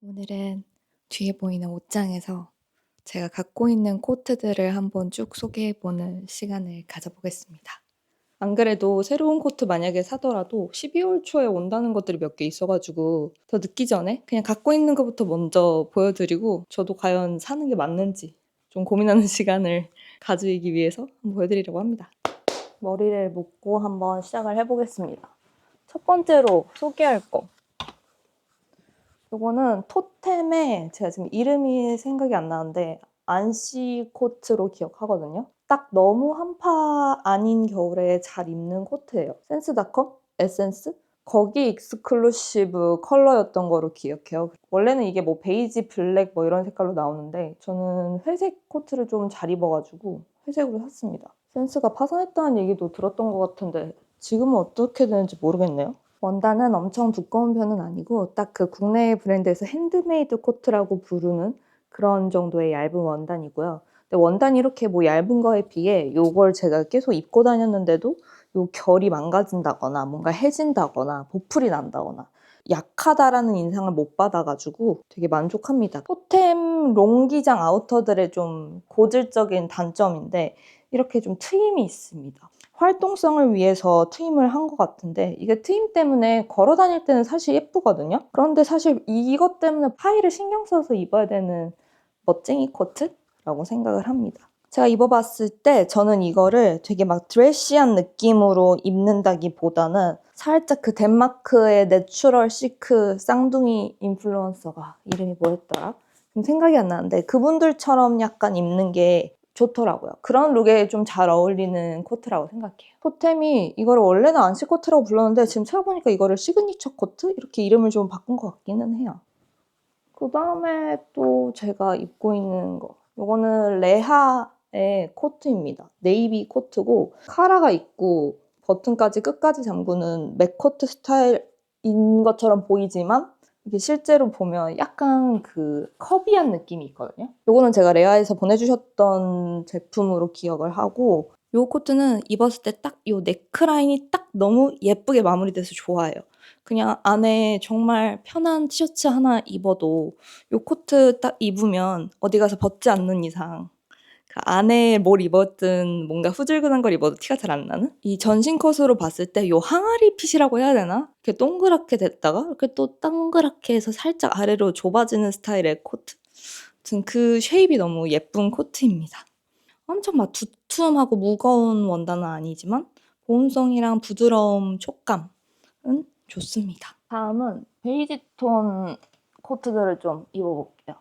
오늘은 뒤에 보이는 옷장에서 제가 갖고 있는 코트들을 한번 쭉 소개해보는 시간을 가져보겠습니다. 안 그래도 새로운 코트 만약에 사더라도 12월 초에 온다는 것들이 몇 개 있어가지고 더 늦기 전에 그냥 갖고 있는 것부터 먼저 보여드리고 저도 과연 사는 게 맞는지 좀 고민하는 시간을 가지기 위해서 한번 보여드리려고 합니다. 머리를 묶고 한번 시작을 해보겠습니다. 첫 번째로 소개할 거. 요거는 토템의 제가 지금 이름이 생각이 안 나는데 안시 코트로 기억하거든요. 딱 너무 한파 아닌 겨울에 잘 입는 코트예요. 센스닷컴? 에센스? 거기 익스클루시브 컬러였던 거로 기억해요. 원래는 이게 뭐 베이지, 블랙 뭐 이런 색깔로 나오는데 저는 회색 코트를 좀 잘 입어가지고 회색으로 샀습니다. 센스가 파산했다는 얘기도 들었던 것 같은데 지금은 어떻게 되는지 모르겠네요. 원단은 엄청 두꺼운 편은 아니고 딱 그 국내 브랜드에서 핸드메이드 코트라고 부르는 그런 정도의 얇은 원단이고요. 근데 원단이 이렇게 뭐 얇은 거에 비해 요걸 제가 계속 입고 다녔는데도 요 결이 망가진다거나 뭔가 해진다거나 보풀이 난다거나 약하다라는 인상을 못 받아가지고 되게 만족합니다. 토템 롱기장 아우터들의 좀 고질적인 단점인데 이렇게 좀 트임이 있습니다. 활동성을 위해서 트임을 한 것 같은데 이게 트임 때문에 걸어 다닐 때는 사실 예쁘거든요. 그런데 사실 이것 때문에 파이를 신경 써서 입어야 되는 멋쟁이 코트라고 생각을 합니다. 제가 입어봤을 때 저는 이거를 되게 막 드레시한 느낌으로 입는다기보다는 살짝 그 덴마크의 내추럴 시크 쌍둥이 인플루언서가 이름이 뭐였더라? 생각이 안 나는데 그분들처럼 약간 입는 게 좋더라고요. 그런 룩에 좀 잘 어울리는 코트라고 생각해요. 토템이 이거를 원래는 안시 코트라고 불렀는데 지금 찾아보니까 이거를 시그니처 코트? 이렇게 이름을 좀 바꾼 것 같기는 해요. 그 다음에 또 제가 입고 있는 거. 이거는 레하의 코트입니다. 네이비 코트고 카라가 있고 버튼까지 끝까지 잠그는 맥코트 스타일인 것처럼 보이지만 이게 실제로 보면 약간 그 커비한 느낌이 있거든요. 요거는 제가 레아에서 보내주셨던 제품으로 기억을 하고 요 코트는 입었을 때 딱 요 네크라인이 딱 너무 예쁘게 마무리돼서 좋아요. 그냥 안에 정말 편한 티셔츠 하나 입어도 요 코트 딱 입으면 어디 가서 벗지 않는 이상 그 안에 뭘 입었든 뭔가 후줄근한 걸 입어도 티가 잘 안 나는? 이 전신 컷으로 봤을 때 요 항아리 핏이라고 해야 되나? 이렇게 동그랗게 됐다가 이렇게 또 동그랗게 해서 살짝 아래로 좁아지는 스타일의 코트. 아무튼 그 쉐입이 너무 예쁜 코트입니다. 엄청 막 두툼하고 무거운 원단은 아니지만 보온성이랑 부드러움, 촉감은 좋습니다. 다음은 베이지 톤 코트들을 좀 입어볼게요.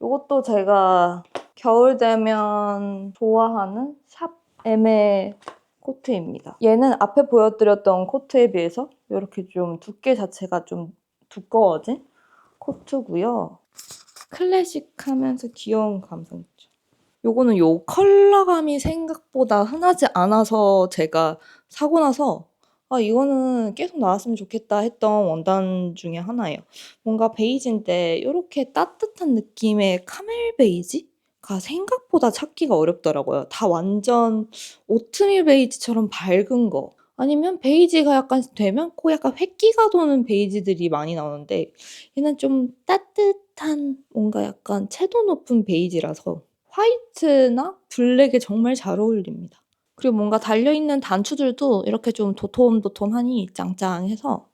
이것도 제가 겨울 되면 좋아하는 샵 M의 코트입니다. 얘는 앞에 보여드렸던 코트에 비해서 이렇게 좀 두께 자체가 좀 두꺼워진 코트고요. 클래식하면서 귀여운 감성 있죠. 요거는 요 컬러감이 생각보다 흔하지 않아서 제가 사고 나서 아 이거는 계속 나왔으면 좋겠다 했던 원단 중에 하나예요. 뭔가 베이지인데 이렇게 따뜻한 느낌의 카멜 베이지 가 생각보다 찾기가 어렵더라고요. 다 완전 오트밀 베이지처럼 밝은 거 아니면 베이지가 약간 되면 코 약간 획기가 도는 베이지들이 많이 나오는데 얘는 좀 따뜻한 뭔가 약간 채도 높은 베이지라서 화이트나 블랙에 정말 잘 어울립니다. 그리고 뭔가 달려있는 단추들도 이렇게 좀 도톰도톰하니 짱짱해서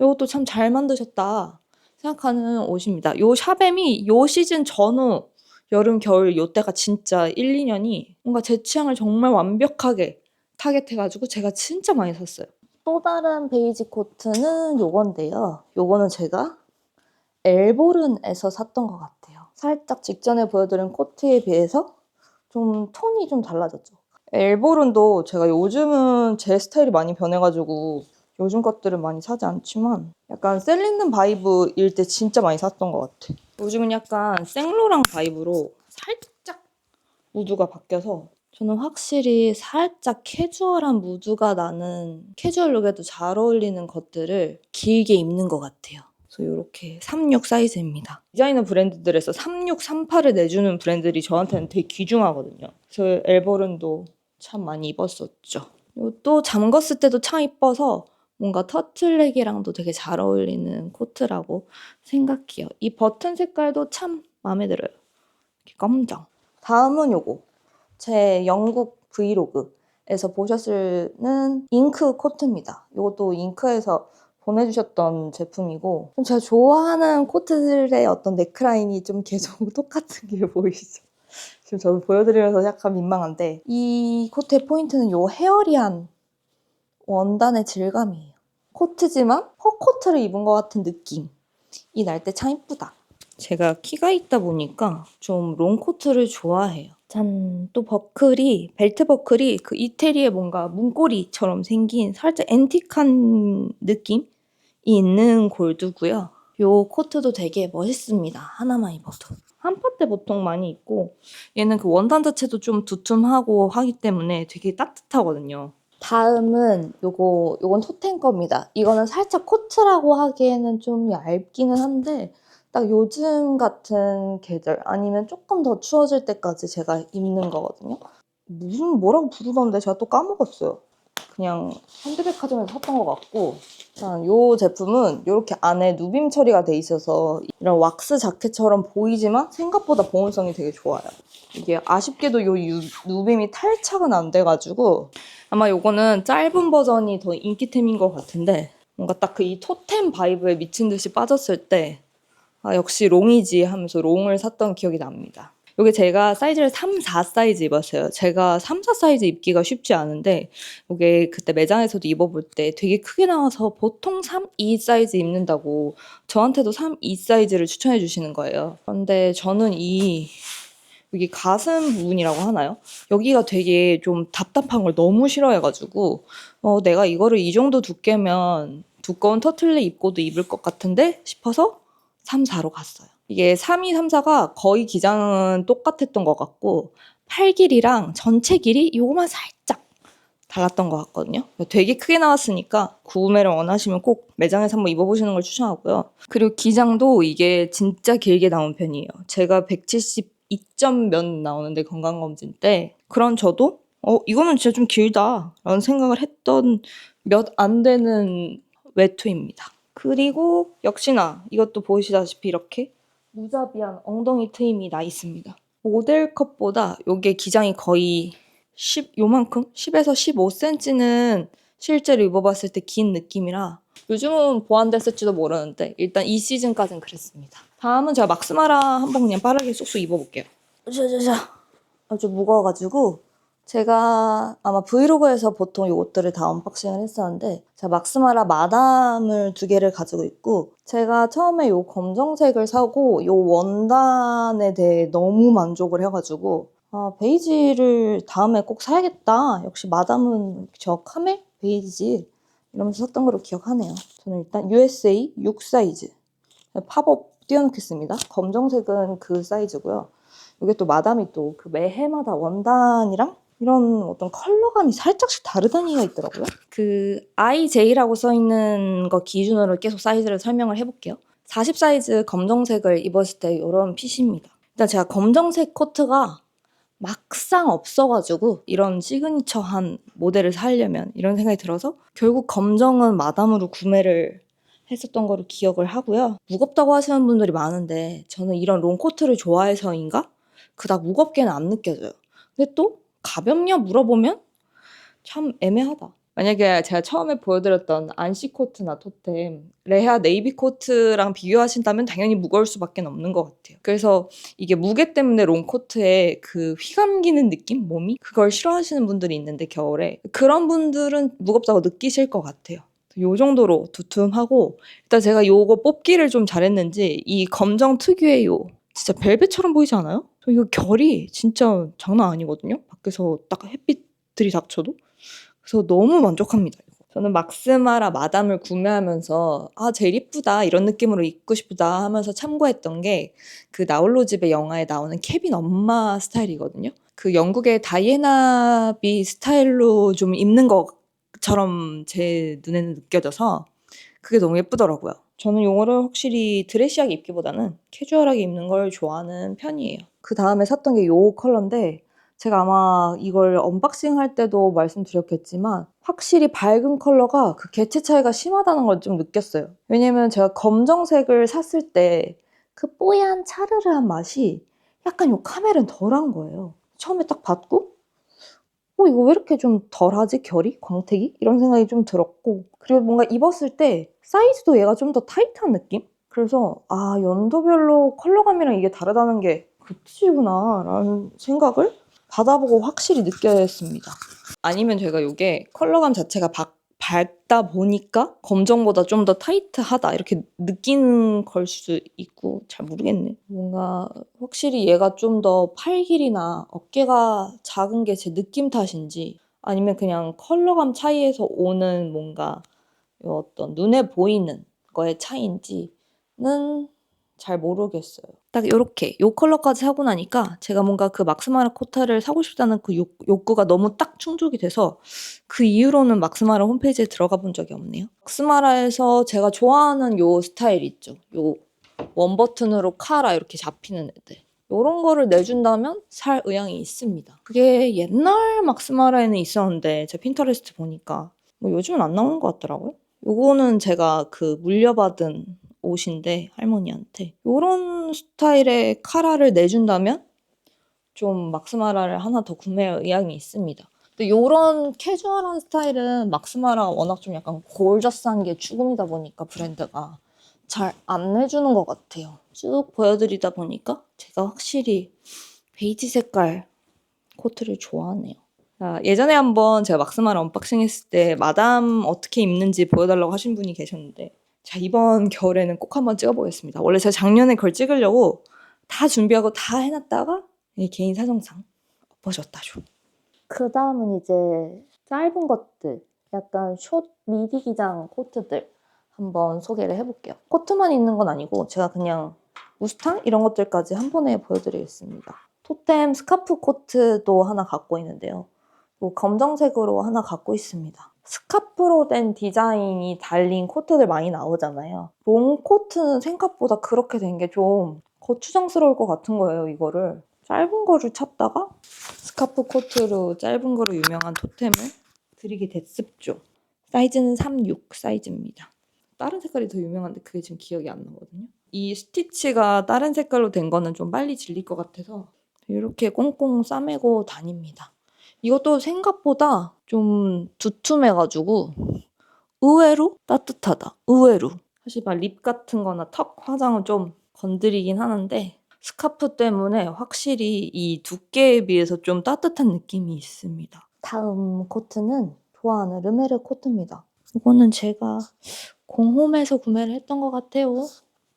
이것도 참 잘 만드셨다 생각하는 옷입니다. 요 샤뱀이 요 시즌 전후 여름, 겨울 요때가 진짜 1, 2년이 뭔가 제 취향을 정말 완벽하게 타겟해가지고 제가 진짜 많이 샀어요. 또 다른 베이지 코트는 요건데요. 요거는 제가 엘보른에서 샀던 것 같아요. 살짝 직전에 보여드린 코트에 비해서 좀 톤이 좀 달라졌죠. 엘보른도 제가 요즘은 제 스타일이 많이 변해가지고 요즘 것들은 많이 사지 않지만 약간 셀린는 바이브일 때 진짜 많이 샀던 것 같아. 요즘은 약간 생로랑 바이브로 살짝 무드가 바뀌어서 저는 확실히 살짝 캐주얼한 무드가 나는 캐주얼 룩에도 잘 어울리는 것들을 길게 입는 것 같아요. 그래서 이렇게 36 사이즈입니다. 디자이너 브랜드들에서 36, 38을 내주는 브랜드들이 저한테는 되게 귀중하거든요. 그래서 엘버른도 참 많이 입었었죠. 또 잠궜을 때도 참 이뻐서 뭔가 터틀넥이랑도 되게 잘 어울리는 코트라고 생각해요. 이 버튼 색깔도 참 마음에 들어요. 이렇게 검정. 다음은 요거. 제 영국 브이로그에서 보셨을는 잉크 코트입니다. 이것도 잉크에서 보내주셨던 제품이고 좀 제가 좋아하는 코트들의 어떤 넥라인이 좀 계속 똑같은 게 보이시죠? 지금 저도 보여드리면서 약간 민망한데 이 코트의 포인트는 요 헤어리한 원단의 질감이에요. 코트지만 퍼코트를 입은 것 같은 느낌이 날 때 참 이쁘다. 제가 키가 있다 보니까 좀 롱코트를 좋아해요. 짠, 또 버클이, 벨트 버클이 그 이태리의 뭔가 문고리처럼 생긴 살짝 앤틱한 느낌이 있는 골드고요. 요 코트도 되게 멋있습니다. 하나만 입어도. 한파 때 보통 많이 입고 얘는 그 원단 자체도 좀 두툼하고 하기 때문에 되게 따뜻하거든요. 다음은 요거 요건 토텐 겁니다. 이거는 살짝 코트라고 하기에는 좀 얇기는 한데 딱 요즘 같은 계절 아니면 조금 더 추워질 때까지 제가 입는 거거든요. 무슨 뭐라고 부르던데 제가 또 까먹었어요. 그냥 핸드백화점에서 샀던 것 같고 일단 요 제품은 이렇게 안에 누빔 처리가 돼 있어서 이런 왁스 자켓처럼 보이지만 생각보다 보온성이 되게 좋아요. 이게 아쉽게도 요 유- 누빔이 탈착은 안 돼가지고 아마 요거는 짧은 버전이 더 인기템인 것 같은데 뭔가 딱 그 이 토템 바이브에 미친 듯이 빠졌을 때 아, 역시 롱이지 하면서 롱을 샀던 기억이 납니다. 요게 제가 사이즈를 3, 4 사이즈 입었어요. 제가 3, 4 사이즈 입기가 쉽지 않은데 요게 그때 매장에서도 입어볼 때 되게 크게 나와서 보통 3, 2 사이즈 입는다고 저한테도 3, 2 사이즈를 추천해 주시는 거예요. 그런데 저는 이 여기 가슴 부분이라고 하나요? 여기가 되게 좀 답답한 걸 너무 싫어해가지고 어, 내가 이거를 이 정도 두께면 두꺼운 터틀넥 입고도 입을 것 같은데 싶어서 3, 4로 갔어요. 이게 3, 2, 3, 4가 거의 기장은 똑같았던 것 같고 팔 길이랑 전체 길이 요거만 살짝 달랐던 것 같거든요. 되게 크게 나왔으니까 구매를 원하시면 꼭 매장에서 한번 입어보시는 걸 추천하고요. 그리고 기장도 이게 진짜 길게 나온 편이에요. 제가 172점 몇 나오는데 건강검진 때 그런 저도 어 이거는 진짜 좀 길다 라는 생각을 했던 몇 안 되는 외투입니다. 그리고 역시나 이것도 보시다시피 이렇게 무자비한 엉덩이 트임이 나 있습니다. 모델 컷보다 요게 기장이 거의 10 요만큼 10에서 15cm는 실제로 입어봤을 때 긴 느낌이라 요즘은 보완됐을지도 모르는데 일단 이 시즌까지는 그랬습니다. 다음은 제가 막스마라 한번 그냥 빠르게 쏙쏙 입어볼게요. 자자자 아주 무거워가지고 제가 아마 브이로그에서 보통 이 옷들을 다 언박싱을 했었는데 제가 막스마라 마담을 두 개를 가지고 있고 제가 처음에 이 검정색을 사고 이 원단에 대해 너무 만족을 해가지고 아 베이지를 다음에 꼭 사야겠다. 역시 마담은 저 카멜 베이지. 이러면서 샀던 걸로 기억하네요. 저는 일단 USA 6 사이즈. 팝업 띄워놓겠습니다. 검정색은 그 사이즈고요. 이게 또 마담이 또 그 매해마다 원단이랑 이런 어떤 컬러감이 살짝씩 다르다는 얘기가 있더라고요. 그 IJ라고 써 있는 거 기준으로 계속 사이즈를 설명을 해볼게요. 40 사이즈 검정색을 입었을 때 이런 핏입니다. 일단 제가 검정색 코트가 막상 없어가지고 이런 시그니처한 모델을 사려면 이런 생각이 들어서 결국 검정은 마담으로 구매를 했었던 거를 기억을 하고요. 무겁다고 하시는 분들이 많은데 저는 이런 롱코트를 좋아해서인가 그닥 무겁게는 안 느껴져요. 근데 또 가볍냐 물어보면 참 애매하다. 만약에 제가 처음에 보여드렸던 안시 코트나 토템, 레아 네이비 코트랑 비교하신다면 당연히 무거울 수밖에 없는 것 같아요. 그래서 이게 무게 때문에 롱 코트에 그 휘감기는 느낌? 몸이? 그걸 싫어하시는 분들이 있는데 겨울에 그런 분들은 무겁다고 느끼실 것 같아요. 요 정도로 두툼하고 일단 제가 요거 뽑기를 좀 잘했는지 이 검정 특유의 요 진짜 벨벳처럼 보이지 않아요? 저 이거 결이 진짜 장난 아니거든요. 밖에서 딱 햇빛들이 닥쳐도 그래서 너무 만족합니다. 저는 막스마라 마담을 구매하면서 아 제일 이쁘다 이런 느낌으로 입고 싶다 하면서 참고했던 게 그 나홀로 집의 영화에 나오는 케빈 엄마 스타일이거든요. 그 영국의 다이애나 비 스타일로 좀 입는 것처럼 제 눈에는 느껴져서 그게 너무 예쁘더라고요. 저는 요거를 확실히 드레시하게 입기보다는 캐주얼하게 입는 걸 좋아하는 편이에요. 그 다음에 샀던 게 요 컬러인데 제가 아마 이걸 언박싱 할 때도 말씀드렸겠지만 확실히 밝은 컬러가 그 개체 차이가 심하다는 걸 좀 느꼈어요. 왜냐면 제가 검정색을 샀을 때 그 뽀얀 차르르한 맛이 약간 요 카멜은 덜한 거예요. 처음에 딱 받고 어 이거 왜 이렇게 좀 덜하지 결이? 광택이? 이런 생각이 좀 들었고 그리고 뭔가 입었을 때 사이즈도 얘가 좀 더 타이트한 느낌? 그래서 아 연도별로 컬러감이랑 이게 다르다는 게 그 뜻이구나 라는 생각을 받아보고 확실히 느꼈습니다. 아니면 제가 이게 컬러감 자체가 박- 밝다 보니까 검정보다 좀 더 타이트하다 이렇게 느끼는 걸 수도 있고 잘 모르겠네. 뭔가 확실히 얘가 좀 더 팔 길이나 어깨가 작은 게 제 느낌 탓인지 아니면 그냥 컬러감 차이에서 오는 뭔가 요 어떤 눈에 보이는 거의 차이인지는 잘 모르겠어요. 딱 요렇게 요 컬러까지 사고 나니까 제가 뭔가 그 막스마라 코타를 사고 싶다는 그 욕, 욕구가 너무 딱 충족이 돼서 그 이후로는 막스마라 홈페이지에 들어가 본 적이 없네요. 막스마라에서 제가 좋아하는 요 스타일 있죠. 요 원버튼으로 카라 이렇게 잡히는 애들. 요런 거를 내준다면 살 의향이 있습니다. 그게 옛날 막스마라에는 있었는데 제 핀터레스트 보니까 뭐 요즘은 안 나오는 것 같더라고요. 요거는 제가 그 물려받은 옷인데 할머니한테 요런 스타일의 카라를 내준다면 좀 막스마라를 하나 더 구매할 의향이 있습니다. 근데 요런 캐주얼한 스타일은 막스마라가 워낙 좀 약간 골저스한 게 죽음이다 보니까 브랜드가 잘 안 내주는 것 같아요. 쭉 보여드리다 보니까 제가 확실히 베이지 색깔 코트를 좋아하네요. 아, 예전에 한번 제가 막스마라 언박싱 했을 때 마담 어떻게 입는지 보여달라고 하신 분이 계셨는데 자 이번 겨울에는 꼭 한번 찍어보겠습니다. 원래 제가 작년에 그걸 찍으려고 다 준비하고 다 해놨다가 이 개인 사정상 엎어졌다죠. 그 다음은 이제 짧은 것들, 약간 숏 미디 기장 코트들 한번 소개를 해볼게요. 코트만 있는 건 아니고 제가 그냥 무스탕 이런 것들까지 한 번에 보여드리겠습니다. 토템 스카프 코트도 하나 갖고 있는데요. 뭐 검정색으로 하나 갖고 있습니다. 스카프로 된 디자인이 달린 코트들 많이 나오잖아요. 롱 코트는 생각보다 그렇게 된 게 좀 거추장스러울 것 같은 거예요, 이거를. 짧은 거를 찾다가 스카프 코트로 짧은 거로 유명한 토템을 드리게 됐습죠. 사이즈는 36 사이즈입니다. 다른 색깔이 더 유명한데 그게 지금 기억이 안 나거든요. 이 스티치가 다른 색깔로 된 거는 좀 빨리 질릴 것 같아서 이렇게 꽁꽁 싸매고 다닙니다. 이것도 생각보다 좀 두툼해가지고 의외로 따뜻하다. 의외로. 사실 막 립 같은 거나 턱 화장은 좀 건드리긴 하는데 스카프 때문에 확실히 이 두께에 비해서 좀 따뜻한 느낌이 있습니다. 다음 코트는 좋아하는 르메르 코트입니다. 이거는 제가 공홈에서 구매를 했던 것 같아요.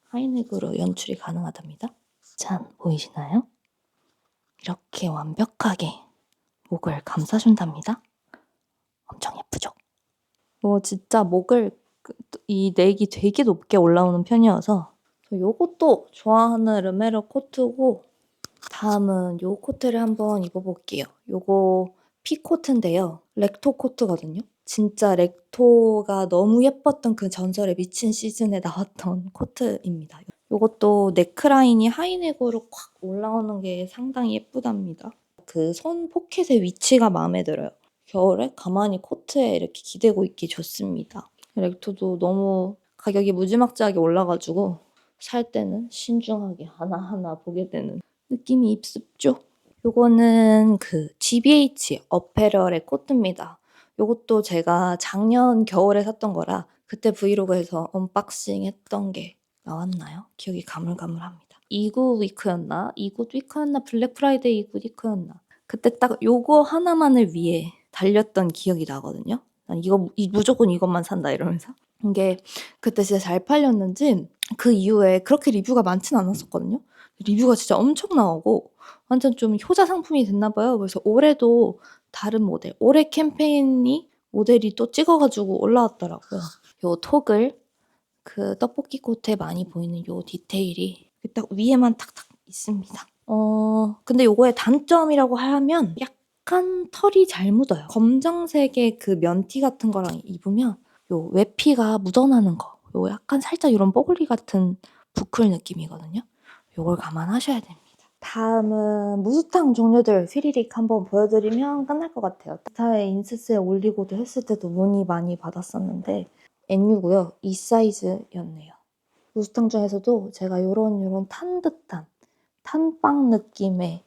하이넥으로 연출이 가능하답니다. 짠, 보이시나요? 이렇게 완벽하게 목을 감싸준답니다. 엄청 예쁘죠? 이거 진짜 목을 그- 이 넥이 되게 높게 올라오는 편이어서 저 요것도 좋아하는 르메르 코트고 다음은 요 코트를 한번 입어볼게요. 요거 피코트인데요. 렉토 코트거든요. 진짜 렉토가 너무 예뻤던 그 전설의 미친 시즌에 나왔던 코트입니다. 요것도 네크라인이 하이넥으로 콱 올라오는 게 상당히 예쁘답니다. 그손 포켓의 위치가 마음에 들어요. 겨울에 가만히 코트에 이렇게 기대고 있기 좋습니다. 렉토도 너무 가격이 무지막지하게 올라가지고 살 때는 신중하게 하나하나 보게 되는 느낌이 있습죠. 요거는 그 GBH 어페럴의 코트입니다. 요것도 제가 작년 겨울에 샀던 거라 그때 브이로그에서 언박싱 했던 게 나왔나요? 기억이 가물가물합니다. 2구 위크였나? 2구 위크였나? 블랙 프라이데이 2구 위크였나? 그때 딱 요거 하나만을 위해 달렸던 기억이 나거든요. 난 이거 이- 무조건 이것만 산다 이러면서 이게 그때 진짜 잘 팔렸는지 그 이후에 그렇게 리뷰가 많진 않았었거든요. 리뷰가 진짜 엄청 나오고 완전 좀 효자 상품이 됐나 봐요. 그래서 올해도 다른 모델, 올해 캠페인이 모델이 또 찍어가지고 올라왔더라고요. 요 톡을 그 떡볶이 코트에 많이 보이는 요 디테일이 딱 위에만 탁탁 있습니다. 어, 근데 요거의 단점이라고 하면 약간 털이 잘 묻어요. 검정색의 그 면티 같은 거랑 입으면 요 외피가 묻어나는 거. 요 약간 살짝 이런 뽀글리 같은 부클 느낌이거든요. 요걸 감안하셔야 됩니다. 다음은 무스탕 종류들 휘리릭 한번 보여드리면 끝날 것 같아요. 타에 인스스에 올리고도 했을 때도 문의 많이 받았었는데 N6고요. 이 사이즈였네요. 무스탕 중에서도 제가 이런 이런 탄 듯한 탄빵 느낌의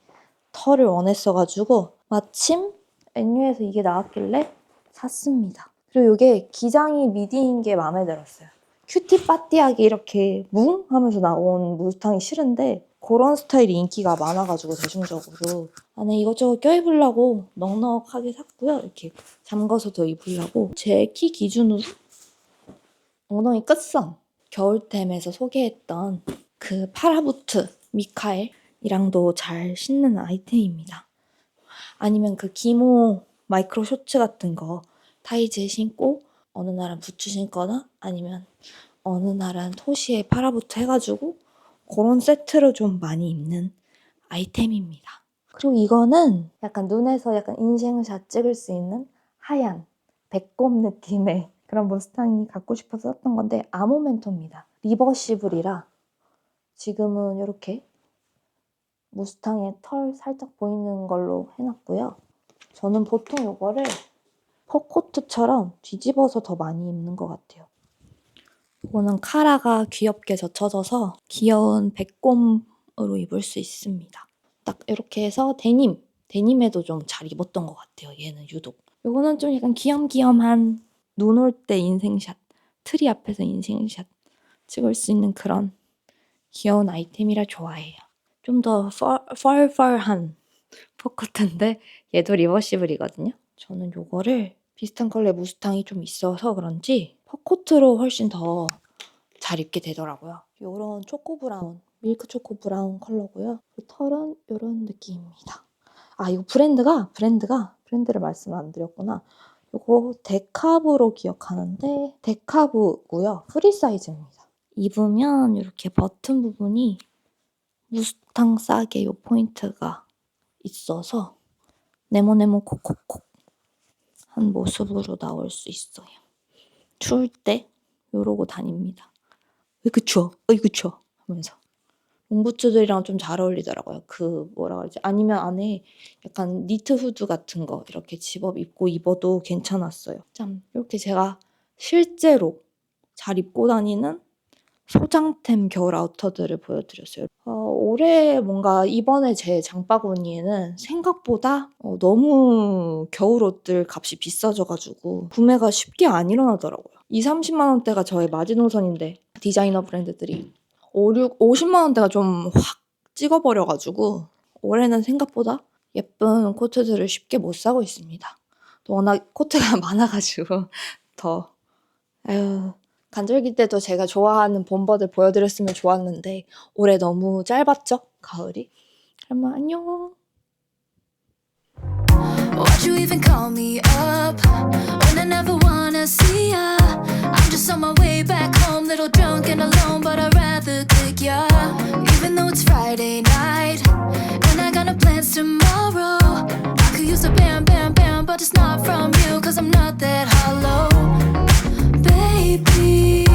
털을 원했어가지고 마침 N6에서 이게 나왔길래 샀습니다. 그리고 이게 기장이 미디인 게 마음에 들었어요. 큐티 빠띠하게 이렇게 뭉 하면서 나온 무스탕이 싫은데 그런 스타일이 인기가 많아가지고 대중적으로 안에 이것저것 껴입으려고 넉넉하게 샀고요. 이렇게 잠궈서도 입으려고 제 키 기준으로 엉덩이 끝선 겨울템에서 소개했던 그 파라부트 미카엘이랑도 잘 신는 아이템입니다. 아니면 그 기모 마이크로 쇼츠 같은 거 타이즈에 신고 어느 날은 부츠 신거나 아니면 어느 날은 토시에 파라부트 해가지고 그런 세트로 좀 많이 입는 아이템입니다. 그리고 이거는 약간 눈에서 약간 인생샷 찍을 수 있는 하얀 배꼽 느낌의 그런 머스탕이 갖고 싶어서 샀던 건데 아모멘토입니다. 리버시블이라 지금은 이렇게 무스탕의 털 살짝 보이는 걸로 해놨고요. 저는 보통 이거를 퍼코트처럼 뒤집어서 더 많이 입는 것 같아요. 이거는 카라가 귀엽게 젖혀져서 귀여운 백곰으로 입을 수 있습니다. 딱 이렇게 해서 데님, 데님에도 좀 잘 입었던 것 같아요. 얘는 유독. 이거는 좀 약간 귀염귀염한 눈 올 때 인생샷, 트리 앞에서 인생샷 찍을 수 있는 그런 귀여운 아이템이라 좋아해요. 좀 더 펄펄한 포커트인데 얘도 리버시블이거든요. 저는 요거를 비슷한 컬러의 무스탕이 좀 있어서 그런지 퍼코트로 훨씬 더 잘 입게 되더라고요. 요런 초코 브라운, 밀크 초코 브라운 컬러고요. 그 털은 요런 느낌입니다. 아, 이거 브랜드가 브랜드가 브랜드를 말씀 안 드렸구나. 요거 데카브로 기억하는데 데카브고요. 프리 사이즈입니다. 입으면 이렇게 버튼 부분이 무스탕 싸게 요 포인트가 있어서 네모네모 콕콕콕 한 모습으로 나올 수 있어요. 추울 때 이러고 다닙니다. 왜 이렇게 추워? 어, 이거 추워? 하면서. 롱부츠들이랑 좀 잘 어울리더라고요. 그 뭐라 그러지? 아니면 안에 약간 니트 후드 같은 거 이렇게 집업 입고 입어도 괜찮았어요. 참 이렇게 제가 실제로 잘 입고 다니는 소장템 겨울 아우터들을 보여 드렸어요. 어, 올해 뭔가 이번에 제 장바구니에는 생각보다 어, 너무 겨울 옷들 값이 비싸져 가지고 구매가 쉽게 안 일어나더라고요. 2, 30만 원대가 저의 마지노선인데 디자이너 브랜드들이 5, 6, 50만 원대가 좀 확 찍어버려가지고 올해는 생각보다 예쁜 코트들을 쉽게 못 사고 있습니다. 또 워낙 코트가 많아가지고 더 아유 간절기 때도 제가 좋아하는 본버들 보여드렸으면 좋았는데 올해 너무 짧았죠 가을이. 그러면 안녕. Why'd you even call me up when I never wanna see ya? I'm just on my way back home, little drunk and alone, but I'd rather kick ya. Even though it's Friday night and I got no plans tomorrow, I could use a bam, bam, bam, but it's not from you, cause I'm not that hollow, baby.